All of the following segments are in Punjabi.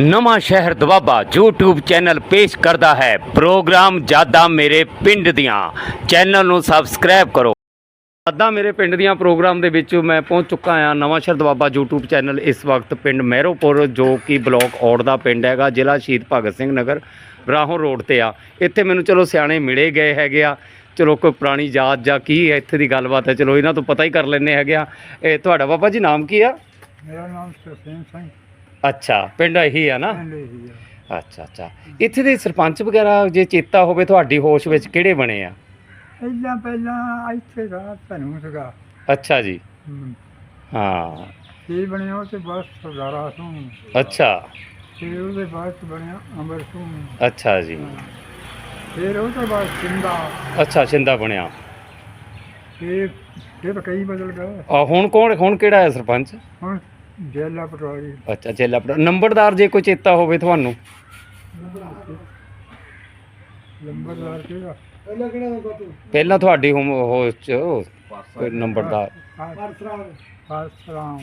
ਨਵਾਂ ਸ਼ਹਿਰ ਦਵਾਬਾ YouTube ਚੈਨਲ ਪੇਸ਼ ਕਰਦਾ ਹੈ। ਪ੍ਰੋਗਰਾਮ ਜ਼ਿਆਦਾ ਮੇਰੇ ਪਿੰਡ ਦੀਆਂ। ਚੈਨਲ ਨੂੰ ਸਬਸਕ੍ਰਾਈਬ ਕਰੋ। ਜ਼ਿਆਦਾ ਮੇਰੇ ਪਿੰਡ ਦੀਆਂ ਪ੍ਰੋਗਰਾਮ ਦੇ ਵਿੱਚ ਮੈਂ ਪਹੁੰਚ ਚੁੱਕਾ ਹਾਂ। ਨਵਾਂ ਸ਼ਹਿਰ ਦਵਾਬਾ YouTube ਚੈਨਲ ਇਸ ਵਕਤ ਪਿੰਡ ਮਹਿਰੋਪੁਰ, ਜੋ ਕਿ ਬਲਾਕ ਔੜ ਦਾ ਪਿੰਡ ਹੈਗਾ। ਜ਼ਿਲ੍ਹਾ ਸ਼ਹੀਦ ਭਗਤ ਸਿੰਘ ਨਗਰ, ਰਾਹੋਂ ਰੋਡ ਤੇ ਆ। ਇੱਥੇ ਮੈਨੂੰ ਚਲੋ ਸਿਆਣੇ ਮਿਲੇ ਗਏ ਹੈਗੇ ਆ। ਚਲੋ ਕੋਈ ਪੁਰਾਣੀ ਯਾਦ ਜਾਂ ਕੀ ਹੈ, ਇੱਥੇ ਦੀ ਗੱਲਬਾਤ ਹੈ। ਚਲੋ ਇਹਨਾਂ ਤੋਂ ਪਤਾ ਹੀ ਕਰ ਲੈਣੇ ਹੈਗੇ ਆ। ਇਹ ਤੁਹਾਡਾ ਬਾਬਾ ਜੀ ਨਾਮ ਕੀ ਆ? ਮੇਰਾ ਨਾਮ ਸੁਖਸੇਨ ਸਿੰਘ। ਅੱਛਾ ਪਿੰਡ ਇਹੀ ਆ ਨਾ? ਪਿੰਡ ਇਹੀ ਆ। ਅੱਛਾ ਅੱਛਾ। ਇੱਥੇ ਦੇ ਸਰਪੰਚ ਵਗੈਰਾ ਜੇ ਚੇਤਾ ਹੋਵੇ ਤੁਹਾਡੀ ਹੋਸ਼ ਵਿੱਚ ਕਿਹੜੇ ਬਣੇ ਆ? ਪਹਿਲਾਂ ਪਹਿਲਾਂ ਇੱਥੇ ਦਾ ਧਨੂ ਸੀਗਾ। ਅੱਛਾ ਜੀ। ਹਮ, ਹਾਂ। ਇਹ ਬਣਿਆ ਤੇ ਬਸ ਸਰਦਾਰਾ ਸਿੰਘ। ਅੱਛਾ। ਫਿਰ ਉਹਦੇ ਬਾਅਦ 'ਚ ਬਣਿਆ ਅੰਬਰ ਸਿੰਘ। ਅੱਛਾ ਜੀ। ਫਿਰ ਉਹ ਤੋਂ ਬਾਅਦ ਸਿੰਦਾ। ਅੱਛਾ ਸ਼ਿੰਦਾ ਬਣਿਆ। ਫਿਰ ਫਿਰ ਕਈ ਬਦਲ ਗਏ। ਆ ਹੁਣ ਕੌਣ ਹੁਣ ਕਿਹੜਾ ਹੈ ਸਰਪੰਚ? ਹੁਣ ਜੇਲਾ ਪਟਵਾਰੀ। ਅੱਛਾ ਜੇਲਾ ਪਟਵਾ- ਨੰਬਰਦਾਰ ਜੇ ਕੋਈ ਚੇਤਾ ਹੋਵੇ ਤੁਹਾਨੂੰ। ਕਿਹੜਾ? ਪਹਿਲਾਂ ਕਿਹੜਾ ਹੁੰਦਾ ਤੂੰ? ਪਹਿਲਾਂ ਤੁਹਾਡੀ ਹੋਮ ਹੋਸ਼ ਚ ਕੋਈ ਨੰਬਰਦਾਰ ਪਾਸਰਾਮ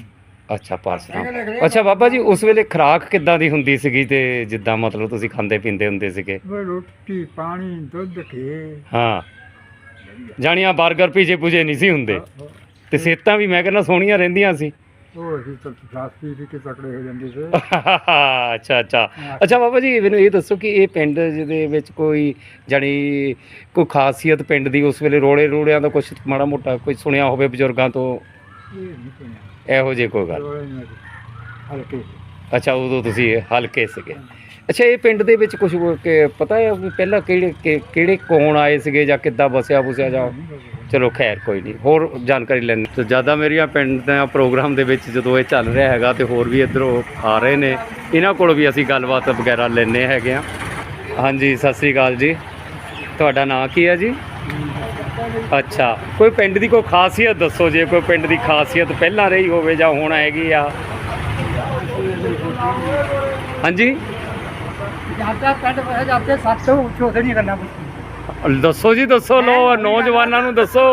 ਅੱਛਾ ਪਾਸਰਾਮ ਅੱਛਾ ਬਾਬਾ ਜੀ ਉਸ ਵੇਲੇ ਖਰਾਕ ਕਿੱਦਾਂ ਦੀ ਹੁੰਦੀ ਸੀਗੀ ਤੇ ਜਿੱਦਾਂ ਮਤਲਬ ਤੁਸੀਂ ਖਾਂਦੇ ਪੀਂਦੇ ਹੁੰਦੇ ਸੀਗੇ? ਉਹ ਰੋਟੀ ਪਾਣੀ ਦੁੱਧ ਘੇ। ਹਾਂ। ਜਾਣੀਆਂ 버ਗਰ ਪੀਜੇ ਪੂਜੇ ਨਹੀਂ ਸੀ ਹੁੰਦੇ। ਤੇ ਸਿਹਤਾਂ ਵੀ ਮੈਂ ਕਹਿੰਦਾ ਸੋਹਣੀਆਂ ਰਹਿੰਦੀਆਂ ਸੀ। ਉਹ ਅਸੀਂ ਤਾਂ ਸਾਸੀ ਵੀ ਕਿ ਤਕੜੇ ਹੋ ਜਾਂਦੇ ਸੀ। ਅੱਛਾ ਅੱਛਾ। ਅੱਛਾ ਬਾਬਾ ਜੀ ਮੈਨੂੰ ਇਹ ਦੱਸੋ ਕਿ ਇਹ ਪਿੰਡ ਜਿਹਦੇ ਵਿੱਚ ਕੋਈ ਜਾਣੀ ਕੋਈ ਖਾਸੀਅਤ ਪਿੰਡ ਦੀ ਉਸ ਵੇਲੇ ਰੋੜੇ ਰੋੜਿਆਂ ਦਾ ਕੁਝ ਮਾੜਾ ਮੋਟਾ ਕੋਈ ਸੁਣਿਆ ਹੋਵੇ ਬਜ਼ੁਰਗਾਂ ਤੋਂ? ਇਹ ਨਹੀਂ ਸੁਣਿਆ। ਇਹੋ ਜਿਹੀ ਕੋਈ ਗੱਲ। ਰੋਲੇ ਨਹੀਂ ਹਲਕੇ ਅੱਛਾ ਉਦੋਂ ਤੁਸੀਂ ਹਲਕੇ ਸੀਗੇ। ਅੱਛਾ ਇਹ ਪਿੰਡ ਦੇ ਵਿੱਚ ਕੁਝ ਪਤਾ ਹੈ ਵੀ ਪਹਿਲਾਂ ਕਿਹੜੇ ਕਿ- ਕਿਹੜੇ ਕੌਣ ਆਏ ਸੀਗੇ ਜਾਂ ਕਿੱਦਾਂ ਬਸਿਆ ਬੁਸਿਆ। ਜਾਂ ਚਲੋ ਖੈਰ, ਕੋਈ ਨਹੀਂ ਹੋਰ ਜਾਣਕਾਰੀ ਲੈਣੀ ਤੇ ਜ਼ਿਆਦਾ ਮੇਰੀਆਂ ਪਿੰਡ ਦਾ ਪ੍ਰੋਗਰਾਮ ਦੇ ਵਿੱਚ ਜਦੋਂ ਇਹ ਚੱਲ ਰਿਹਾ ਹੈਗਾ ਤੇ ਹੋਰ ਵੀ ਇੱਧਰੋਂ ਆ ਰਹੇ ਨੇ, ਇਹਨਾਂ ਕੋਲ ਵੀ ਅਸੀਂ ਗੱਲਬਾਤ ਵਗੈਰਾ ਲੈਣੇ ਹੈਗੇ ਆ ਹਾਂਜੀ, ਸਤਿ ਸ੍ਰੀ ਅਕਾਲ ਜੀ। ਤੁਹਾਡਾ ਨਾਂ ਕੀ ਹੈ ਜੀ? ਅੱਛਾ, ਕੋਈ ਪਿੰਡ ਦੀ ਕੋਈ ਖਾਸੀਅਤ ਦੱਸੋ ਜੇ ਕੋਈ ਪਿੰਡ ਦੀ ਖਾਸੀਅਤ ਪਹਿਲਾਂ ਰਹੀ ਹੋਵੇ ਜਾਂ ਹੁਣ ਹੈਗੀ ਆ। ਹਾਂਜੀ? ਜਾਂਦਾ ਪਿੰਡ ਵਿੱਚ ਜਾਂਦੇ ਸੱਤ ਤੋਂ ਉੱਚੋ ਨਹੀਂ ਕਰਨਾ ਦੱਸੋ ਜੀ ਦੱਸੋ ਲੋ ਨੌਜਵਾਨਾਂ ਨੂੰ ਦੱਸੋ।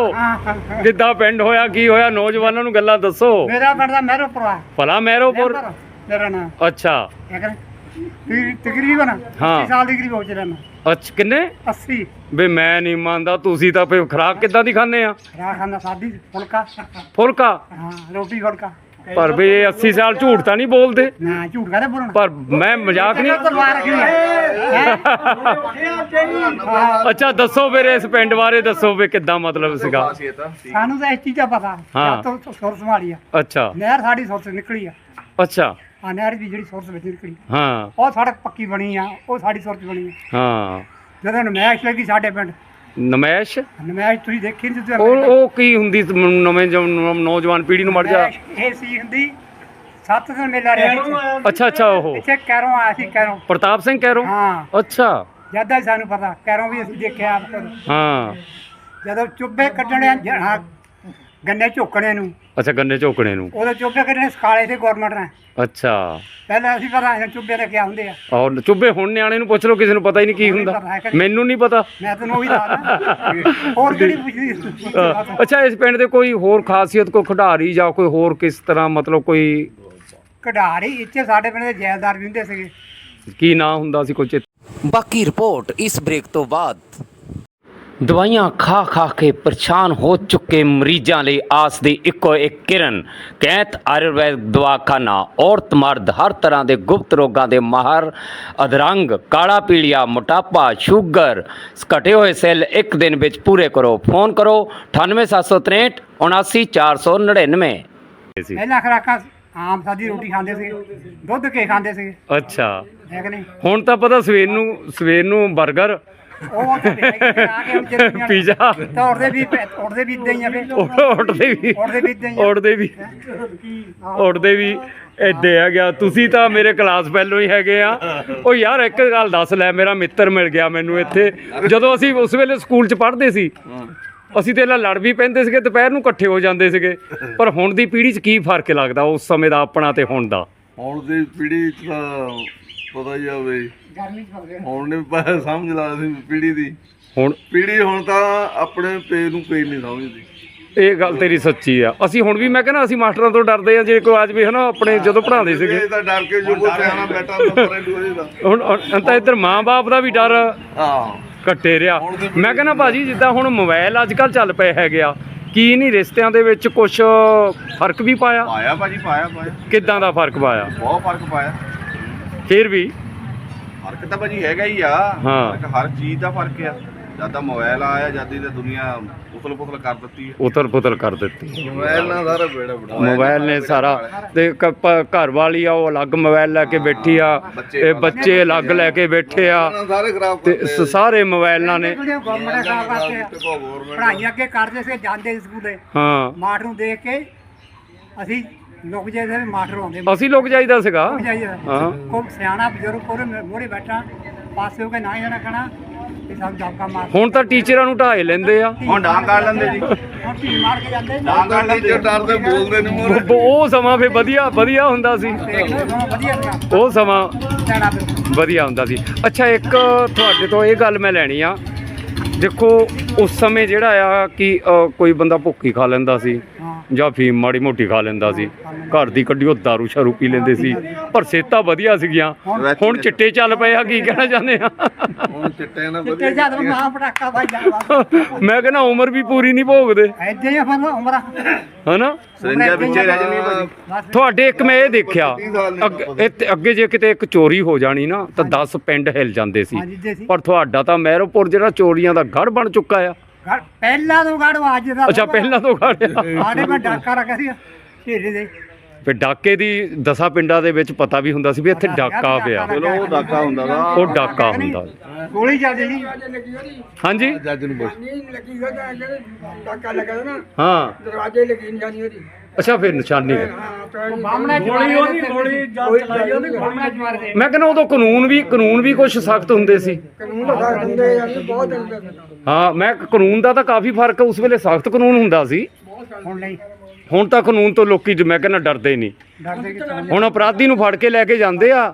ਕਿੱਦਾਂ ਪਿੰਡ ਹੋਇਆ ਕੀ ਹੋਇਆ ਨੌਜਵਾਨਾਂ ਨੂੰ ਗੱਲਾਂ ਦੱਸੋ। ਮੇਰਾ ਪਿੰਡ ਦਾ ਮਹਿਰੋ ਪਰਵਾ ਭਲਾ ਮਹਿਰੋਪੁਰ? ਮੇਰਾ ਨਾਮ। ਅੱਛਾ। ਤਕਰੀਬਨ ਹਾਂ। 80 ਸਾਲ ਦੀ ਕਰੀਬ ਹੋ ਚੁੱਕਾ ਮੈਂ ਅੱਛ ਕਿੰਨੇ? 80 ਵੇ ਮੈਂ ਨਹੀਂ ਮੰਨਦਾ ਤੁਸੀਂ ਤਾਂ ਫੇ ਖਰਾਕ ਕਿੱਦਾਂ ਦੀ ਖਾਂਦੇ ਆ? ਰਾਹ ਖਾਂਦਾ ਸਾਦੀ ਫੁਲਕਾ। ਫੁਲਕਾ? ਹਾਂ ਰੋਟੀ ਫੁਲਕਾ। ਪਰ ਵੀ ਇਹ 80 ਸਾਲ ਝੂਠ ਤਾਂ ਨਹੀਂ ਬੋਲਦੇ। ਨਾ ਝੂਠ ਕਹਦੇ ਬੋਲਣਾ? ਪਰ ਮੈਂ ਮਜ਼ਾਕ ਨਹੀਂ ਅੱਛਾ ਦੱਸੋ ਵੀਰੇ ਇਸ ਪਿੰਡ ਬਾਰੇ ਦੱਸੋ ਵੀ ਕਿੱਦਾਂ ਮਤਲਬ ਸੀਗਾ? ਸਾਨੂੰ ਤਾਂ ਇਸ ਚੀਜ਼ ਦਾ ਪਤਾ ਹਾਂ। ਜਦ ਤੋਂ ਸੁਰ ਸੰਭਾਲੀ ਆ। ਅੱਛਾ। ਨਹਿਰ ਸਾਡੀ ਸੁਰ ਤੋਂ ਨਿਕਲੀ ਆ। ਅੱਛਾ। ਆ ਨਹਿਰ ਦੀ ਜਿਹੜੀ ਸੁਰ ਵਿੱਚ ਨਿਕਲੀ। ਹਾਂ। ਉਹ ਸੜਕ ਪੱਕੀ ਬਣੀ ਆ ਉਹ ਸਾਡੀ ਸੁਰ ਚ ਬਣੀ ਆ। ਹਾਂ। ਜਦੋਂ ਨਮੈਸ਼ ਲੱਗੀ ਸਾਡੇ ਪਿੰਡ। ਨਮੈਸ਼? ਨਮੈਸ਼ ਤੁਸੀਂ ਦੇਖੀ ਨਹੀਂ ਤੁਸੀਂ ਉਹ ਉਹ ਕੀ ਹੁੰਦੀ ਸੀ ਨਵੇਂ ਨੌਜਵਾਨ ਪੀੜ੍ਹੀ ਨੂੰ ਮੜ ਜਾ। ਨਮੈਸ਼ ਇਹ ਸੀ ਹੁੰਦੀ ਸੱਤ ਦਿਨ ਮੇਲਾ ਰਿਹਾ। ਅੱਛਾ ਅੱਛਾ ਉਹ। ਇੱਥੇ ਕੈਰੋਂ ਆਇਆ ਸੀ ਕੈਰੋਂ। ਪ੍ਰਤਾਪ ਸਿੰਘ ਕਹਿ ਰੋ ਹਾਂ। ਅੱਛਾ। ਜ਼ਿਆਦਾ ਹੀ ਸਾਨੂੰ ਪਤਾ ਕੈਰੋਂ ਵੀ ਅਸੀਂ ਦੇਖਿਆ ਆਪ ਕਦੋਂ। ਹਾਂ। ਜਦੋਂ ਚੁੱਭੇ ਕੱਢਣੇ ਜਹਾਂ ਗੰਨੇ ਝੋਕਣੇ ਨੂੰ। ਅੱਛਾ ਗੰਨੇ ਝੋਕਣੇ ਨੂੰ। ਉਦੋਂ ਚੁੱਭੇ ਕੱਢਣੇ ਸਕਾਲੇ ਤੇ ਗਵਰਨਮੈਂਟ ਨੇ। ਅੱਛਾ। ਪਹਿਲਾਂ ਅਸੀਂ ਪਤਾ ਸੀ ਚੁੱਭੇ ਦੇ ਕਿਆ ਹੁੰਦੇ ਆ। ਔਰ ਚੁੱਬੇ ਹੁਣ ਨਿਆਣੇ ਨੂੰ ਪੁੱਛ ਲਓ ਕਿਸੇ ਨੂੰ ਪਤਾ ਹੀ ਨਹੀਂ ਕੀ ਹੁੰਦਾ। ਮੈਨੂੰ ਨਹੀਂ ਪਤਾ। ਮੈਂ ਤੈਨੂੰ ਉਹੀ ਦੱਸਦਾ। ਹੋਰ ਕਿਹੜੀ ਪੁੱਛਦੀ ਅੱਛਾ ਇਸ ਪਿੰਡ ਦੇ ਕੋਈ ਹੋਰ ਖਾਸੀਅਤ ਕੋਈ ਖਿਡਾਰੀ ਜਾਂ ਕੋਈ ਹੋਰ ਕਿਸ ਤਰ੍ਹਾਂ ਮਤਲਬ ਕੋਈ ਕਢਾਰੀ ਇੱਥੇ ਸਾਡੇ ਪਿੰਡ ਦੇ ਜੈਲਦਾਰ ਵੀ ਹੁੰਦੇ ਸੀਗੇ। ਕੀ ਨਾਂ ਹੁੰਦਾ ਸੀ ਕੋਈ ਚਿੱਤ? ਬਾਕੀ ਰਿਪੋਰਟ ਇਸ ਬ੍ਰੇਕ ਤੋਂ ਬਾਅਦ। ਦਵਾਈਆਂ ਖਾ ਖਾ ਕੇ ਪਰੇਸ਼ਾਨ ਹੋ ਚੁੱਕੇ ਮਰੀਜ਼ਾਂ ਲਈ ਆਸ ਦੀ ਇੱਕੋ ਇੱਕ ਕਿਰਨ ਕੈਂਤ ਆਯੁਰਵੈਦ ਦਵਾਖਾਨਾ। ਔਰਤ ਮਰਦ ਹਰ ਤਰ੍ਹਾਂ ਦੇ ਗੁਪਤ ਰੋਗਾਂ ਦੇ ਮਾਹਰ ਅਧਰੰਗ ਕਾਲਾ ਪੀਲੀਆ ਮੋਟਾਪਾ ਸ਼ੂਗਰ ਘਟੇ ਹੋਏ ਸੈੱਲ ਇੱਕ ਦਿਨ ਵਿੱਚ ਪੂਰੇ ਕਰੋ। ਫੋਨ ਕਰੋ 98763 79499 ਪਹਿਲਾਂ ਖਰਾਕਾਂ ਆਮ ਸਾਦੀ ਰੋਟੀ ਖਾਂਦੇ ਸੀਗੇ। ਦੁੱਧ ਕੇ ਖਾਂਦੇ ਸੀਗੇ। ਅੱਛਾ। ਹੈ ਕਿ ਨਹੀਂ? ਹੁਣ ਤਾਂ ਪਤਾ ਸਵੇਰ ਨੂੰ ਸਵੇਰ ਨੂੰ 버ਗਰ ਉਹ ਪੀਜ਼ਾ। ਤੋੜਦੇ ਵੀ ਤੋੜਦੇ ਵੀ ਇਦਾਂ ਹੀ ਆ ਫੇ ਉੱਡਦੇ ਵੀ ਤੋੜਦੇ ਵੀ ਇਦਾਂ ਹੀ ਆ। ਉੱਡਦੇ ਵੀ। ਉੱਡਦੇ ਵੀ ਏਦੇ ਆ ਗਿਆ। ਤੁਸੀਂ ਤਾਂ ਮੇਰੇ ਕਲਾਸ ਪਹਿਲੋਂ ਹੀ ਹੈਗੇ ਆ। ਉਹ ਯਾਰ ਇੱਕ ਗੱਲ ਦੱਸ ਲੈ ਮੇਰਾ ਮਿੱਤਰ ਮਿਲ ਗਿਆ ਮੈਨੂੰ ਇੱਥੇ। ਜਦੋਂ ਅਸੀਂ ਉਸ ਵੇਲੇ ਸਕੂਲ 'ਚ ਪੜ੍ਹਦੇ ਸੀ ਅਸੀਂ ਤੇ ਲੜ ਵੀ ਪੈਂਦੇ ਸੀਗੇ ਦੁਪਹਿਰ ਨੂੰ ਇਕੱਠੇ ਹੋ ਜਾਂਦੇ ਸੀਗੇ। ਪਰ ਹੁਣ ਦੀ ਪੀੜ੍ਹੀ 'ਚ ਕੀ ਫ਼ਰਕ ਲੱਗਦਾ ਉਸ ਸਮੇਂ ਦਾ ਆਪਣਾ ਤੇ ਹੁਣ ਦਾ? ਹੁਣ ਦੀ ਪੀੜ੍ਹੀ ਚ ਤਾਂ ਪਤਾ ਹੀ ਆ ਬਈ ਗਰਮੀ ਚ ਫਸਦੇ ਹੁਣ ਨਹੀਂ ਪਤਾ ਸਮਝ ਲਾ ਸੀ ਪੀੜ੍ਹੀ ਦੀ। ਹੁਣ ਪੀੜ੍ਹੀ ਹੁਣ ਤਾਂ ਆਪਣੇ ਪੇ ਨੂੰ ਪੇ ਨਹੀਂ ਸਮਝਦੀ। ਇਹ ਗੱਲ ਤੇਰੀ ਸੱਚੀ ਆ। ਅਸੀਂ ਹੁਣ ਵੀ ਮੈਂ ਕਹਿੰਦਾ ਅਸੀਂ ਮਾਸਟਰਾਂ ਤੋਂ ਡਰਦੇ ਆ ਜੇ ਕੋਈ ਅੱਜ ਵੀ ਹਨਾ ਆਪਣੇ ਜਦੋਂ ਪੜ੍ਹਾਉਂਦੇ ਸੀਗੇ। ਇਹ ਤਾਂ ਡਰ ਕੇ ਜੋ ਕੋ ਸਿਆਣਾ ਬੈਠਾ ਨੰਬਰ ਹੈ ਦੂਏ ਦਾ ਹੁਣ ਹੁਣ ਤਾਂ ਇੱਧਰ ਮਾਂ-ਬਾਪ ਦਾ ਵੀ ਡਰ ਹਾਂ। ਕੱਟੇ ਰਿਹਾ। ਮੈਂ ਕਹਿੰਦਾ ਭਾਜੀ ਜਿੱਦਾਂ ਹੁਣ ਮੋਬਾਈਲ ਅੱਜ ਕੱਲ ਚੱਲ ਪਏ ਹੈਗੇ ਆ ਕੀ ਨਹੀਂ ਰਿਸ਼ਤਿਆਂ ਦੇ ਵਿੱਚ ਕੁਝ ਫ਼ਰਕ ਵੀ ਪਾਇਆ? ਪਾਇਆ ਭਾਜੀ ਪਾਇਆ ਪਾਇਆ। ਕਿੱਦਾਂ ਦਾ ਫ਼ਰਕ ਪਾਇਆ? ਬਹੁਤ ਫ਼ਰਕ ਪਾਇਆ। ਫਿਰ ਵੀ? ਫ਼ਰਕ ਤਾਂ ਭਾਜੀ ਹੈਗਾ ਹੀ ਆ। ਹਾਂ। ਹਰ ਚੀਜ਼ ਦਾ ਫ਼ਰਕ ਆ। ਜਦ ਦਾ ਮੋਬਾਈਲ ਆਇਆ ਜਦ ਦੀ ਤਾਂ ਦੁਨੀਆ ਉਥਲ ਪੁਥਲ ਕਰ ਦਿੱਤੀ ਹੈ। ਉਤਲ ਪੁਤਲ ਕਰ ਦਿੱਤੀ ਮੋਬਾਈਲ ਨਾਲ ਸਾਰਾ ਬੇੜਾ ਬੜਾ ਮੋਬਾਈਲ ਨੇ ਸਾਰਾ ਤੇ ਕ- ਪ- ਘਰ ਵਾਲੀ ਆ ਉਹ ਅਲੱਗ ਮੋਬਾਈਲ ਲੈ ਕੇ ਬੈਠੀ ਆ ਇਹ ਬੱਚੇ ਅਲੱਗ ਲੈ ਕੇ ਬੈਠੇ ਆ। ਸਾਰੇ ਖਰਾਬ ਤੇ ਕਰਤੇ ਸ- ਸਾਰੇ ਮੋਬਾਈਲਾਂ ਨੇ ਗਵਰਨਮੈਂਟ ਆ ਅੱਗੇ ਕਰਦੇ ਸੀ ਜਾਂਦੇ ਸੀ ਸਕੂਲੇ। ਹਾਂ। ਮਾਸਟਰ ਨੂੰ ਦੇਖ ਕੇ ਅਸੀਂ ਲੁਕ ਜਾਈਦੇ ਵੀ ਮਾਸਟਰ ਆਉਂਦੇ। ਅਸੀਂ ਲੋਕ ਜਾਈਦਾ ਸੀਗਾ। ਹਾਂ। ਕੋ ਸਿਆਣਾ ਬਜ਼ੁਰਗ ਕੋਰੇ ਮੋਰੇ ਬੈਠਾ ਪਾਸੇ ਹੋ ਕੇ ਨਾ ਜਾਣਾ ਕਹਣਾ ਹੁਣ ਤਾਂ ਟੀਚਰਾਂ ਨੂੰ ਢਾਏ ਲੈਂਦੇ ਆ। ਹੁਣ ਡਾਂਗ ਕੱਢ ਲੈਂਦੇ ਜੀ। ਹੁਣ ਢੀ ਮਾਰ ਕੇ ਜਾਂਦੇ ਡਾਂਗ ਕੱਢ ਲੈਂਦੇ। ਡਰਦੇ ਬੋਲਦੇ ਮੋਰੇ ਬ- ਉਹ ਸਮਾਂ ਫੇ ਵਧੀਆ ਵਧੀਆ ਹੁੰਦਾ ਸੀ। ਉਹ ਸਮਾਂ ਵਧੀਆ ਹੁੰਦਾ ਸੀ। ਅੱਛਾ ਇੱਕ ਤੁਹਾਡੇ ਤੋਂ ਇਹ ਗੱਲ ਮੈਂ ਲੈਣੀ ਆ। ਦੇਖੋ ਉਸ ਸਮੇਂ ਜਿਹੜਾ ਆ ਕਿ ਕੋਈ ਬੰਦਾ ਭੁੱਖੀ ਖਾ ਲੈਂਦਾ ਸੀ। ਜਾਂ ਫੀਮ ਮਾੜੀ ਮੋਟੀ ਖਾ ਲੈਂਦਾ ਸੀ। ਘਰ ਦੀ ਕੱਢੀ ਉਹ ਦਾਰੂ ਸ਼ਾਰੂ ਪੀ ਲੈਂਦੇ ਸੀ। ਪਰ ਸਿਹਤਾਂ ਵਧੀਆ ਸੀਗੀਆਂ। ਹੁਣ ਚਿੱਟੇ ਚੱਲ ਪਏ ਆ ਕੀ ਕਹਿਣਾ ਚਾਹੁੰਦੇ ਆ? ਹੁਣ ਚਿੱਟੇ ਨਾ ਵਧੀਆ ਜਦ ਮਹਾ ਪਟਾਕਾ ਭਾਈ ਜਾਵਾ ਮੈਂ ਕਹਿੰਦਾ ਉਮਰ ਵੀ ਪੂਰੀ ਨਹੀਂ ਭੋਗਦੇ। ਐਦਾਂ ਹੀ ਆ ਫਿਰ ਉਮਰਾਂ। ਹਨਾ? ਸਰਿੰਜਾਂ ਵਿੱਚੇ ਰਹਿ ਬਸ। ਤੁਹਾਡੇ ਇੱਕ ਮੈਂ ਇਹ ਦੇਖਿਆ ਅੱਗੇ ਜੇ ਕਿਤੇ ਇੱਕ ਚੋਰੀ ਹੋ ਜਾਣੀ ਨਾ ਤਾਂ 10 ਪਿੰਡ ਹਿਲ ਜਾਂਦੇ ਸੀ। ਪਰ ਤੁਹਾਡਾ ਤਾਂ ਮਹਿਰੋਪੁਰ ਜਿਹੜਾ ਚੋਰੀਆਂ ਦਾ ਗੜ ਬਣ ਚੁੱਕਾ ਆ। ਪਹਿਲਾਂ ਤੋਂ ਗਾੜੋ ਅੱਜ ਦਾ ਅੱਛਾ ਪਹਿਲਾਂ ਤੋਂ ਗੜਿਆ ਆੜੇ ਮੈਂ ਡਾਕਾ ਰੱਖਿਆ ਸੀ ਢੇਰੇ ਦੇ। ਫਿਰ ਡਾਕੇ ਦੀ ਦਸਾਂ ਪਿੰਡਾਂ ਦੇ ਵਿੱਚ ਪਤਾ ਵੀ ਹੁੰਦਾ ਸੀ ਵੀ ਇੱਥੇ ਡਾਕਾ ਪਿਆ। ਚਲੋ ਉਹ ਡਾਕਾ ਹੁੰਦਾ ਦਾ ਉਹ ਡਾਕਾ ਹੁੰਦਾ। ਗੋਲੀ ਚੱਲਦੀ ਸੀ। ਹਾਂਜੀ? ਜੱਜ ਨੂੰ ਪੁੱਛ ਲੱਗੀ ਹੋਇਆ ਜਿਹੜੇ ਡਾਕਾ ਲੱਗਾ ਨਾ। ਹਾਂ। ਦਰਵਾਜ਼ੇ ਲੱਗੀ ਨਹੀਂ ਜਾਣੀ ਉਹਦੀ। ਅੱਛਾ ਫਿਰ ਨਿਸ਼ਾਨੀ ਹੈ। ਬਾਹਮਣਾ ਗੋਲੀ ਉਹਦੀ ਗੋਲੀ ਜਦ ਚਲਾਈ ਉਹਦੀ ਬਾਹਮਣਾ ਚ ਮਾਰਦੇ ਮੈਂ ਕਹਿੰਦਾ ਉਦੋਂ ਕਾਨੂੰਨ ਵੀ ਕਾਨੂੰਨ ਵੀ ਕੁਝ ਸਖਤ ਹੁੰਦੇ ਸੀ। ਕਾਨੂੰਨ ਬਹੁਤ ਹਾਂ ਮੈਂ ਕਾਨੂੰਨ ਦਾ ਤਾਂ ਕਾਫੀ ਫ਼ਰਕ ਉਸ ਵੇਲੇ ਸਖਤ ਕਾਨੂੰਨ ਹੁੰਦਾ ਸੀ। ਹੁਣ ਨਹੀਂ। ਹੁਣ ਤਾਂ ਕਾਨੂੰਨ ਤੋਂ ਲੋਕੀ ਜ- ਮੈਂ ਕਹਿੰਦਾ ਡਰਦੇ ਨਹੀਂ। ਹੁਣ ਅਪਰਾਧੀ ਨੂੰ ਫੜ ਕੇ ਲੈ ਕੇ ਜਾਂਦੇ ਆ।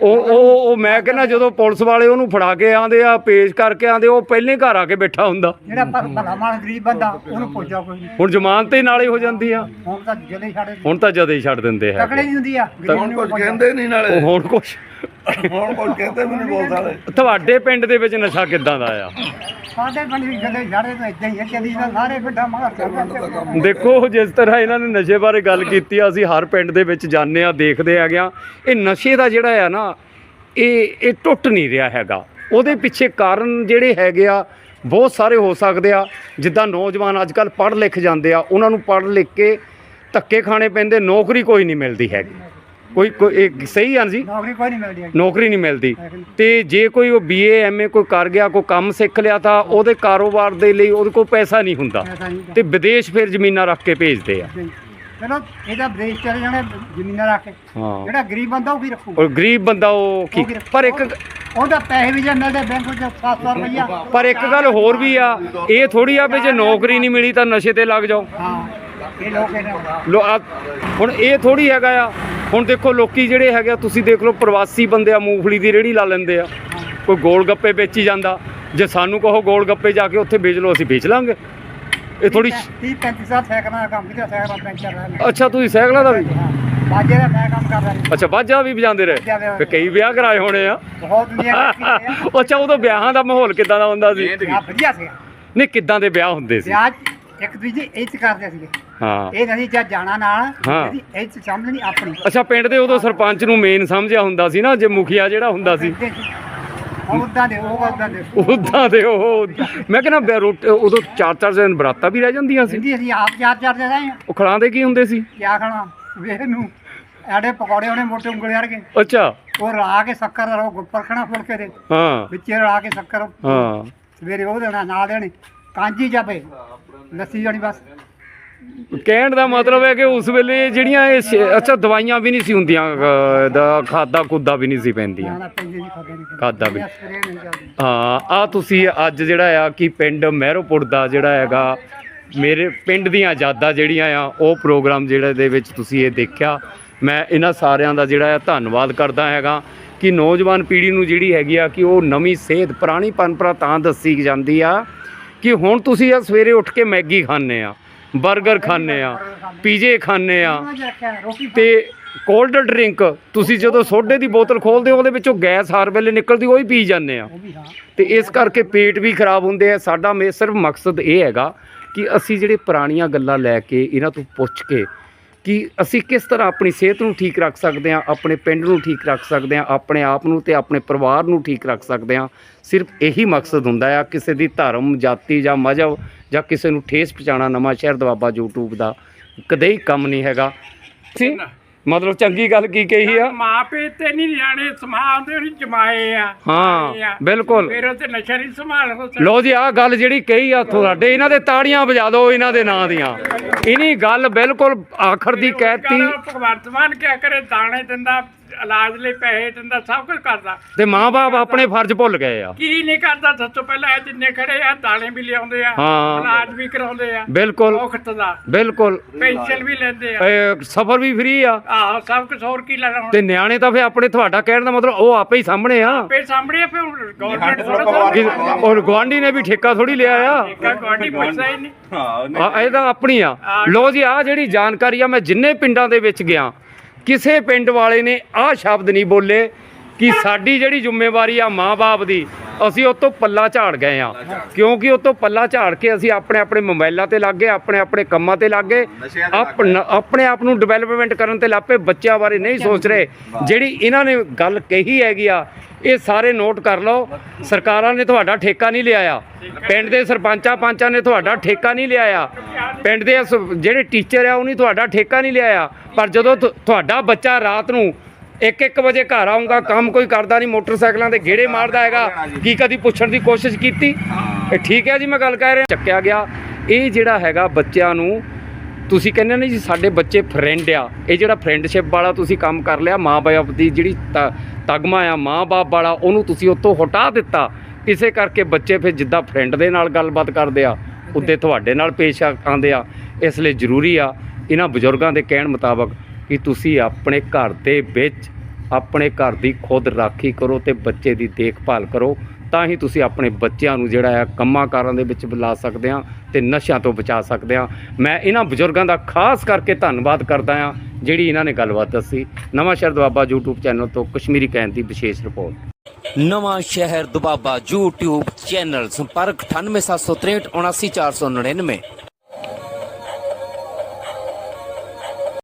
ਉਹ ਉਹ ਉਹ ਮੈਂ ਕਹਿੰਦਾ ਜਦੋਂ ਪੁਲਿਸ ਵਾਲੇ ਉਹਨੂੰ ਫੜਾ ਕੇ ਆਂਦੇ ਆ ਪੇਸ਼ ਕਰਕੇ ਆਂਦੇ ਉਹ ਪਹਿਲੇ ਘਰ ਆ ਕੇ ਬੈਠਾ ਹੁੰਦਾ। ਜਿਹੜਾ ਪਰ ਭਲਾ ਮਾਨ ਗਰੀਬ ਬੰਦਾ ਉਹਨੂੰ ਪੁੱਛਦਾ ਕੋਈ ਨਹੀਂ। ਹੁਣ ਜ਼ਮਾਨਤ ਹੀ ਨਾਲੇ ਹੋ ਜਾਂਦੀ ਆ। ਹੁਣ ਤਾਂ ਜਦੇ ਛੱਡ ਹੁਣ ਤਾਂ ਜਦੇ ਹੀ ਛੱਡ ਦਿੰਦੇ ਹੈ ਤਕੜੇ ਨਹੀਂ ਹੁੰਦੀ ਆ। ਗਰੀਬ ਹੁਣ ਨੂੰ। ਕਹਿੰਦੇ ਨਹੀਂ ਨਾਲੇ। ਉਹ ਹੁਣ ਕੁਛ ਹੁਣ ਕੁਝ ਕਹਿੰਦੇ ਵੀ ਨਹੀਂ ਬੋਲ ਸਕਦੇ ਤੁਹਾਡੇ ਪਿੰਡ ਦੇ ਵਿੱਚ ਨਸ਼ਾ ਕਿੱਦਾਂ ਦਾ ਆ? ਸਾਡੇ ਪਿੰਡ ਤਾਂ ਇਦਾਂ ਹੀ ਸਾਰੇ ਦੇਖੋ ਜਿਸ ਤਰ੍ਹਾਂ ਇਹਨਾਂ ਨੇ ਨਸ਼ੇ ਬਾਰੇ ਗੱਲ ਕੀਤੀ ਆ ਅਸੀਂ ਹਰ ਪਿੰਡ ਦੇ ਵਿੱਚ ਜਾਂਦੇ ਆ ਦੇਖਦੇ ਹੈਗੇ ਆ ਇਹ ਨਸ਼ੇ ਦਾ ਜਿਹੜਾ ਆ ਨਾ ਇਹ ਇਹ ਟੁੱਟ ਨਹੀਂ ਰਿਹਾ ਹੈਗਾ। ਉਹਦੇ ਪਿੱਛੇ ਕਾਰਨ ਜਿਹੜੇ ਹੈਗੇ ਆ ਬਹੁਤ ਸਾਰੇ ਹੋ ਸਕਦੇ ਆ। ਜਿੱਦਾਂ ਨੌਜਵਾਨ ਅੱਜ ਕੱਲ ਪੜ੍ਹ ਲਿਖ ਜਾਂਦੇ ਆ ਉਹਨਾਂ ਨੂੰ ਪੜ੍ਹ ਲਿਖ ਕੇ ਧੱਕੇ ਖਾਣੇ ਪੈਂਦੇ ਨੌਕਰੀ ਕੋਈ ਨਹੀਂ ਮਿਲਦੀ ਹੈਗੀ। ਕੋਈ ਕੋਈ ਇਹ ਸਹੀ ਆ ਜੀ? ਨੌਕਰੀ ਕੋਈ ਨਹੀਂ ਮਿਲਦੀ ਹੈਗੀ। ਨੌਕਰੀ ਨਹੀਂ ਮਿਲਦੀ। ਤੇ ਜੇ ਕੋਈ ਉਹ ਬੀਏ ਐਮਏ ਕੋਈ ਕਰ ਗਿਆ ਕੋਈ ਕੰਮ ਸਿੱਖ ਲਿਆ ਤਾਂ ਉਹਦੇ ਕਾਰੋਬਾਰ ਦੇ ਲਈ ਉਹਦੇ ਕੋਲ ਪੈਸਾ ਨਹੀਂ ਹੁੰਦਾ। ਐਸਾ ਨਹੀਂ ਤੇ ਵਿਦੇਸ਼ ਫਿਰ ਜ਼ਮੀਨਾਂ ਰੱਖ ਕੇ ਭੇਜਦੇ ਆ। ਚਲੋ ਇਹਦਾ ਵਿਦੇਸ਼ ਚਲੇ ਜਾਣੇ ਜ਼ਮੀਨਾਂ ਰੱਖ ਕੇ। ਹਾਂ। ਜਿਹੜਾ ਗਰੀਬ ਬੰਦਾ ਉਹ ਕੀ ਰੱਖੂ? ਔਰ ਗਰੀਬ ਬੰਦਾ ਉਹ ਕੀ ਪਰ ਇੱਕ ਉਹਦਾ ਪੈਸੇ ਵੀ ਜੇ ਮਿਲਦੇ ਬੈਂਕ ਵਿੱਚ 700 ਰੁਪਈਆ। ਪਰ ਇੱਕ ਗੱਲ ਹੋਰ ਵੀ ਆ ਇਹ ਥੋੜੀ ਆ ਵੀ ਜੇ ਨੌਕਰੀ ਨਹੀਂ ਮਿਲੀ ਤਾਂ ਨਸ਼ੇ ਤੇ ਲੱਗ ਜਾਓ। ਹਾਂ ਇਹ ਲੋਕ ਇਹਨਾਂ ਲੋ ਆ ਹੁਣ ਇਹ ਥੋੜੀ ਹੈਗਾ ਆ ਹੁਣ ਦੇਖੋ ਲੋਕੀ ਜਿਹੜੇ ਹੈਗੇ ਆ ਤੁਸੀਂ ਦੇਖ ਲਓ ਪ੍ਰਵਾਸੀ ਬੰਦੇ ਆ ਮੂੰਗਫਲੀ ਦੀ ਰੇੜੀ ਲਾ ਲੈਂਦੇ ਆ। ਕੋਈ ਗੋਲ ਗੱਪੇ ਵੇਚੀ ਜਾਂਦਾ। ਜੇ ਸਾਨੂੰ ਕਹੋ ਗੋਲ ਗੱਪੇ ਜਾ ਕੇ ਉੱਥੇ ਵੇਚ ਲਓ ਅਸੀਂ ਵੇਚ ਲਾਂਗੇ। ਇਹ ਥੋੜੀ 30 35 ਸਾਲ ਸਾਈਕਲਾਂ ਦਾ ਕੰਮ ਕੀਤਾ ਸਾਈਕਲਾਂ ਪੈਂਚਰ ਰਹਿ ਅੱਛਾ ਤੁਸੀਂ ਸਾਈਕਲਾਂ ਦਾ ਵੀ? ਬਾਜੇ ਦਾ ਮੈਂ ਕੰਮ ਕਰਦਾ ਸੀ। ਅੱਛਾ ਬਾਜਾ ਵੀ ਵਜਾਉਂਦੇ ਰਹੇ? ਫਿਰ ਕਈ ਵਿਆਹ ਕਰਾਏ ਹੋਣੇ ਆ। ਬਹੁਤ ਦੁਨੀਆ ਕੀਤੀ ਅੱਛਾ ਉਦੋਂ ਵਿਆਹਾਂ ਦਾ ਮਾਹੌਲ ਕਿਦਾਂ ਦਾ ਹੁੰਦਾ ਸੀ? ਵਧੀਆ ਸੀ। ਨਹੀਂ ਕਿੱਦਾਂ ਦੇ ਵਿਆਹ ਹੁੰਦੇ ਸੀ? ਵਿਆਹ 'ਚ ਇੱਕ ਦੂਜੇ ਇੱਜ਼ਤ ਕਰਦੇ ਸੀਗੇ। ਹਾਂ। ਇਹ ਨਹੀਂ ਜਾਂ ਜਾਣਾ ਨਾਲ ਹਾਂ। ਇਹਦੀ ਇੱਜ਼ਤ ਸਮਝਣੀ ਆਪਣੀ। ਅੱਛਾ ਪਿੰਡ ਦੇ ਉਦੋਂ ਸਰਪੰਚ ਨੂੰ ਮੇਨ ਸਮਝਿਆ ਹੁੰਦਾ ਸੀ ਨਾ ਜੇ ਮੁਖੀਆ ਜਿਹੜਾ ਹੁੰਦਾ ਸੀ। ਉਦਾਂ ਦੇ ਉਹ ਉਦਾਂ ਦੇ। ਉਦਾਂ ਦੇ ਉਹ ਮੈਂ ਕਹਿੰਦਾ ਉਦੋਂ ਚਾਰ ਚਾਰ ਦਿਨ ਬਰਾਤਾਂ ਵੀ ਰਹਿ ਜਾਂਦੀਆਂ ਸੀ। ਸਿੰਧੀ ਅਸੀਂ ਆਪ ਚਾਰ ਚਾਰ ਦੇ ਰਹੇ ਆ। ਉਹ ਖੜਾਉਂਦੇ ਕੀ ਹੁੰਦੇ ਸੀ? ਕਿਆ ਖਾਣਾ ਵੇਖ ਨੂੰ ਐਡੇ ਪਕੌੜੇ ਹੋਣੇ ਮੋਟੇ ਉਂਗਲੇ ਵਰਗੇ ਅੱਛਾ। ਉਹ ਰਲਾ ਕੇ ਸ਼ੱਕਰ ਰੋ ਗੁੱਪਰ ਖਣਾ ਫੁਲਕੇ ਦੇ। ਹਾਂ। ਵਿੱਚੇ ਰਲਾ ਕੇ ਸ਼ੱਕਰ। ਹਾਂ। ਸਵੇਰੇ ਉਹ ਦੇਣਾ ਨਾ ਦੇਣੀ। ਕਾਂਜੀ ਜਾਵੇ ਲੱਸੀ ਜਾਣੀ ਬਸ। ਕਹਿਣ ਦਾ ਮਤਲਬ ਹੈ ਕਿ ਉਸ ਵੇਲੇ ਜਿਹੜੀਆਂ ਇਹ ਸ਼- ਅੱਛਾ ਦਵਾਈਆਂ ਵੀ ਨਹੀਂ ਸੀ ਹੁੰਦੀਆਂ ਅ, ਦਾ ਖਾਦਾ ਕੁੱਦਾ ਵੀ ਨਹੀਂ ਸੀ ਪੈਂਦੀਆਂ। ਪੈਂਦੇ ਨਹੀਂ ਖਾਦੇ ਨਹੀਂ। ਖਾਦਾ ਵੀ। ਸਪਰੇ ਨਹੀਂ ਚੱਲਦੀ। ਹਾਂ ਆ ਤੁਸੀਂ ਅੱਜ ਜਿਹੜਾ ਆ ਕਿ ਪਿੰਡ ਮਹਿਰੋਪੁਰ ਦਾ ਜਿਹੜਾ ਹੈਗਾ ਮੇਰੇ ਪਿੰਡ ਦੀਆਂ ਯਾਦਾਂ ਜਿਹੜੀਆਂ ਆ ਉਹ ਪ੍ਰੋਗਰਾਮ ਜਿਹੜੇ ਦੇ ਵਿੱਚ ਤੁਸੀਂ ਇਹ ਦੇਖਿਆ। ਮੈਂ ਇਹਨਾਂ ਸਾਰਿਆਂ ਦਾ ਜਿਹੜਾ ਆ ਧੰਨਵਾਦ ਕਰਦਾ ਹੈਗਾ ਕਿ ਨੌਜਵਾਨ ਪੀੜ੍ਹੀ ਨੂੰ ਜਿਹੜੀ ਹੈਗੀ ਆ ਕਿ ਉਹ ਨਵੀਂ ਸਿਹਤ ਪੁਰਾਣੀ ਪਰੰਪਰਾ ਤਾਂ ਦੱਸੀ ਜਾਂਦੀ ਆ ਕਿ ਹੁਣ ਤੁਸੀਂ ਆ ਸਵੇਰੇ ਉੱਠ ਕੇ ਮੈਗੀ ਖਾਂਦੇ ਆ। 버ਗਰ ਖਾਂਦੇ ਆ ਪੀਜੇ ਖਾਂਦੇ ਆ। ਤੇ ਕੋਲਡ ਡਰਿੰਕ ਤੁਸੀਂ ਜਦੋਂ ਸੋਡੇ ਦੀ ਬੋਤਲ ਖੋਲਦੇ ਹੋ ਉਹਦੇ ਵਿੱਚੋਂ ਗੈਸ ਹਰ ਵੇਲੇ ਨਿਕਲਦੀ ਉਹ ਹੀ ਪੀ ਜਾਂਦੇ ਆ। ਤੇ ਇਸ ਕਰਕੇ ਪੇਟ ਵੀ ਖਰਾਬ ਹੁੰਦੇ ਆ। ਸਾਡਾ ਮੇ ਸਿਰਫ ਮਕਸਦ ਇਹ ਹੈਗਾ ਕਿ ਅਸੀਂ ਜਿਹੜੇ ਪੁਰਾਣੀਆਂ ਗੱਲਾਂ ਲੈ ਕੇ ਇਹਨਾਂ ਤੋਂ ਪੁੱਛ ਕੇ ਕਿ ਅਸੀਂ ਕਿਸ ਤਰ੍ਹਾਂ ਆਪਣੀ ਸਿਹਤ ਨੂੰ ਠੀਕ ਰੱਖ ਸਕਦੇ ਹਾਂ ਆਪਣੇ ਪਿੰਡ ਨੂੰ ਠੀਕ ਰੱਖ ਸਕਦੇ ਹਾਂ ਆਪਣੇ ਆਪ ਨੂੰ ਤੇ ਆਪਣੇ ਪਰਿਵਾਰ ਨੂੰ ਠੀਕ ਰੱਖ ਸਕਦੇ ਹਾਂ। ਸਿਰਫ ਇਹੀ ਮਕਸਦ ਹੁੰਦਾ ਆ ਕਿਸੇ ਦੀ ਧਰਮ ਜਾਤੀ ਜਾਂ ਮਜ਼ਹਬ ਜਾਂ ਕਿਸੇ ਨੂੰ ਠੇਸ ਪਹੁੰਚਾਉਣਾ ਨਵਾਂ ਸ਼ਹਿਰ ਦਵਾਬਾ YouTube ਦਾ ਕਦੇ ਹੀ ਕੰਮ ਨਹੀਂ ਹੈਗਾ। ਠੀਕ ਮਤਲਬ ਚੰਗੀ ਗੱਲ ਕੀ ਕਹੀ ਆ? ਮਾਪੇ ਤੇ ਨਹੀਂ ਨਿਆਣੇ ਸਮਾਉਂਦੇ ਨਹੀਂ ਜਮਾਏ ਆ। ਹਾਂ ਬਿਲਕੁਲ। ਫਿਰ ਉਹ ਤੇ ਨਸ਼ਾ ਨਹੀਂ ਸੰਭਾਲ ਲੋ ਜੀ ਆਹ ਗੱਲ ਜਿਹੜੀ ਕਹੀ ਆ ਤੁਹਾਡੇ ਇਹਨਾਂ ਦੇ ਤਾੜੀਆਂ ਵਜਾ ਦਿਓ ਇਹਨਾਂ ਦੇ ਨਾਂ ਦੀਆਂ। ਇਨੀ ਗੱਲ ਬਿਲਕੁਲ ਆਖਰ ਦੀ ਕਹਿਤੀ। ਭਗਵੰਤ ਮਾਨ ਕਿਆ ਕਰੇ ਦਾਣੇ ਦਿੰਦਾ ਇਲਾਜ ਲਈ ਪੈਸੇ ਦਿੰਦਾ ਸਭ ਕੁਝ ਕਰਦਾ। ਤੇ ਮਾਪੇ ਆਪਣੇ ਫਰਜ਼ ਭੁੱਲ ਗਏ ਆ। ਕੀ ਨਹੀਂ ਕਰਦਾ ਸਭ ਤੋਂ ਪਹਿਲਾਂ ਇਹ ਜਿੰਨੇ ਖੜੇ ਆ ਦਾਣੇ ਵੀ ਲਿਆਉਂਦੇ ਆ ਹਾਂ। ਇਲਾਜ ਵੀ ਕਰਾਉਂਦੇ ਆ ਬਿਲਕੁਲ। ਮੁਫਤ ਦਾ। ਬਿਲਕੁਲ। ਪੈਨਸ਼ਨ ਵੀ ਲੈਂਦੇ ਆ। ਸਫਰ ਵੀ ਫ੍ਰੀ ਆ। ਆਹੋ ਸਭ ਕੁਝ ਹੋਰ ਕੀ ਲੈਣਾ ਹੁਣ? ਤੇ ਨਿਆਣੇ ਤਾਂ ਫੇ ਆਪਣੇ ਤੁਹਾਡਾ ਕਹਿਣ ਦਾ ਮਤਲਬ ਉਹ ਆਪੇ ਹੀ ਸਾਹਮਣੇ ਆ। ਪੇ ਸਾਹਮਣੇ ਫਿਰ ਗਵਰਨਮੈਂਟ ਥੋੜਾ ਕਿ- ਔਰ ਗਵਾਂਢੀ ਨੇ ਵੀ ਠੇਕਾ ਥੋੜੀ ਲਿਆ ਆ। ਇੱਕ ਗਵਾਂਢੀ ਪੁੱਛਦਾ ਹੀ ਨਹੀਂ। ਹਾਂ ਆ ਇਹ ਤਾਂ ਆਪਣੀ ਆ। ਲੋ ਜੀ। ਆ ਜਿਹੜੀ ਜਾਣਕਾਰੀ ਆ ਮੈਂ ਜਿੰਨੇ ਪਿੰਡਾਂ ਦੇ ਵਿੱਚ ਗਿਆ ਕਿਸੇ ਪਿੰਡ ਵਾਲੇ ਨੇ ਆਹ ਸ਼ਬਦ ਨਹੀਂ ਬੋਲੇ ਕਿ ਸਾਡੀ ਜਿਹੜੀ ਜ਼ਿੰਮੇਵਾਰੀ ਆ ਮਾਂ-ਬਾਪ ਦੀ ਅਸੀਂ ਉਹ ਤੋਂ ਪੱਲਾ ਝਾੜ ਗਏ ਆ ਕਿਉਂਕਿ ਉਹ ਤੋਂ ਪੱਲਾ ਝਾੜ ਕੇ ਅਸੀਂ ਆਪਣੇ ਆਪਣੇ ਮੋਬਾਈਲਾਂ ਤੇ ਲੱਗ ਗਏ ਆਪਣੇ ਆਪਣੇ ਕੰਮਾਂ ਤੇ ਲੱਗ ਗਏ। ਆਪਣ- ਆਪ ਨੂੰ ਡਿਵੈਲਪਮੈਂਟ ਕਰਨ ਤੇ ਲੱਪੇ ਬੱਚਿਆਂ ਬਾਰੇ ਨਹੀਂ ਸੋਚ ਰਹੇ। ਜਿਹੜੀ ਇਹਨਾਂ ਨੇ ਗੱਲ ਕਹੀ ਹੈਗੀ ਆ ਇਹ ਸਾਰੇ ਨੋਟ ਕਰ ਲਓ। ਸਰਕਾਰਾਂ ਨੇ ਤੁਹਾਡਾ ਠੇਕਾ ਨਹੀਂ ਲਿਆਇਆ। ਪਿੰਡ ਦੇ ਸਰਪੰਚਾਂ ਪੰਚਾਂ ਨੇ ਤੁਹਾਡਾ ਠੇਕਾ ਨਹੀਂ ਲਿਆਇਆ। ਪਿੰਡ ਦੇ ਜਿਹੜੇ ਟੀਚਰ ਆ ਉਹਨੇ ਤੁਹਾਡਾ ਠੇਕਾ ਨਹੀਂ ਲਿਆਇਆ। ਪਰ ਜਦੋਂ ਤੁ- ਤੁਹਾਡਾ ਬੱਚਾ ਰਾਤ ਨੂੰ 1-1 ਵਜੇ ਘਰ ਆਉਂਗਾ ਕੰਮ ਕੋਈ ਕਰਦਾ ਨਹੀਂ ਮੋਟਰਸਾਈਕਲਾਂ ਤੇ ਗੇੜੇ ਮਾਰਦਾ ਹੈਗਾ ਕੀ ਕਦੀ ਪੁੱਛਣ ਦੀ ਕੋਸ਼ਿਸ਼ ਕੀਤੀ? ਇਹ ਠੀਕ ਹੈ ਜੀ ਮੈਂ ਗੱਲ ਕਹਿ ਰਿਹਾ। ਚੱਕਿਆ ਗਿਆ। ਇਹ ਜਿਹੜਾ ਹੈਗਾ ਬੱਚਿਆਂ ਨੂੰ ਤੁਸੀਂ ਕਹਿੰਦੇ ਨੇ ਜੀ ਸਾਡੇ ਬੱਚੇ ਫਰੈਂਡ ਆ। ਇਹ ਜਿਹੜਾ ਫਰੈਂਡਸ਼ਿਪ ਵਾਲਾ ਤੁਸੀਂ ਕੰਮ ਕਰ ਲਿਆ ਮਾਂ-ਬਾਪ ਦੀ ਜਿਹੜੀ ਤਗਮਾ ਆ ਮਾਂ-ਬਾਪ ਵਾਲਾ ਉਹਨੂੰ ਤੁਸੀਂ ਉੱਥੋਂ ਹਟਾ ਦਿੱਤਾ। ਇਸੇ ਕਰਕੇ ਬੱਚੇ ਫਿਰ ਜਿੱਦਾਂ ਫਰੈਂਡ ਦੇ ਨਾਲ ਗੱਲਬਾਤ ਕਰਦੇ ਆ ਉੱਦੇ ਤੁਹਾਡੇ ਨਾਲ ਪੇਸ਼ ਆਉਂਦੇ ਆ ਇਸ ਲਈ ਜ਼ਰੂਰੀ ਆ। ਇਹਨਾਂ ਬਜ਼ੁਰਗਾਂ ਦੇ ਕਹਿਣ ਮੁਤਾਬਕ ਕਿ ਤੁਸੀਂ ਆਪਣੇ ਘਰ ਦੇ ਵਿੱਚ ਆਪਣੇ ਘਰ ਦੀ ਖੁਦ ਰਾਖੀ ਕਰੋ ਤੇ ਬੱਚੇ ਦੀ ਦੇਖਭਾਲ ਕਰੋ, ਤਾਂ ਹੀ ਤੁਸੀਂ ਆਪਣੇ ਬੱਚਿਆਂ ਨੂੰ ਜਿਹੜਾ ਆ ਕੰਮਾਂ ਕਾਰਾਂ ਦੇ ਵਿੱਚ ਬੁਲਾ ਸਕਦੇ ਆ ਤੇ ਨਸ਼ਿਆਂ ਤੋਂ ਬਚਾ ਸਕਦੇ ਆ ਮੈਂ ਇਹਨਾਂ ਬਜ਼ੁਰਗਾਂ ਦਾ ਖਾਸ ਕਰਕੇ ਧੰਨਵਾਦ ਕਰਦਾ ਆ ਜਿਹੜੀ ਇਹਨਾਂ ਨੇ ਗੱਲਬਾਤ ਦੱਸੀ। ਨਵਾਂ ਸ਼ਹਿਰ ਦਵਾਬਾ YouTube ਚੈਨਲ ਤੋਂ ਕਸ਼ਮੀਰੀ ਕਹਿਣ ਦੀ ਵਿਸ਼ੇਸ਼ ਰਿਪੋਰਟ। ਨਵਾਂ ਸ਼ਹਿਰ ਦੁਬਾਬਾ YouTube ਚੈਨਲ ਸੰਪਰਕ 98763 79499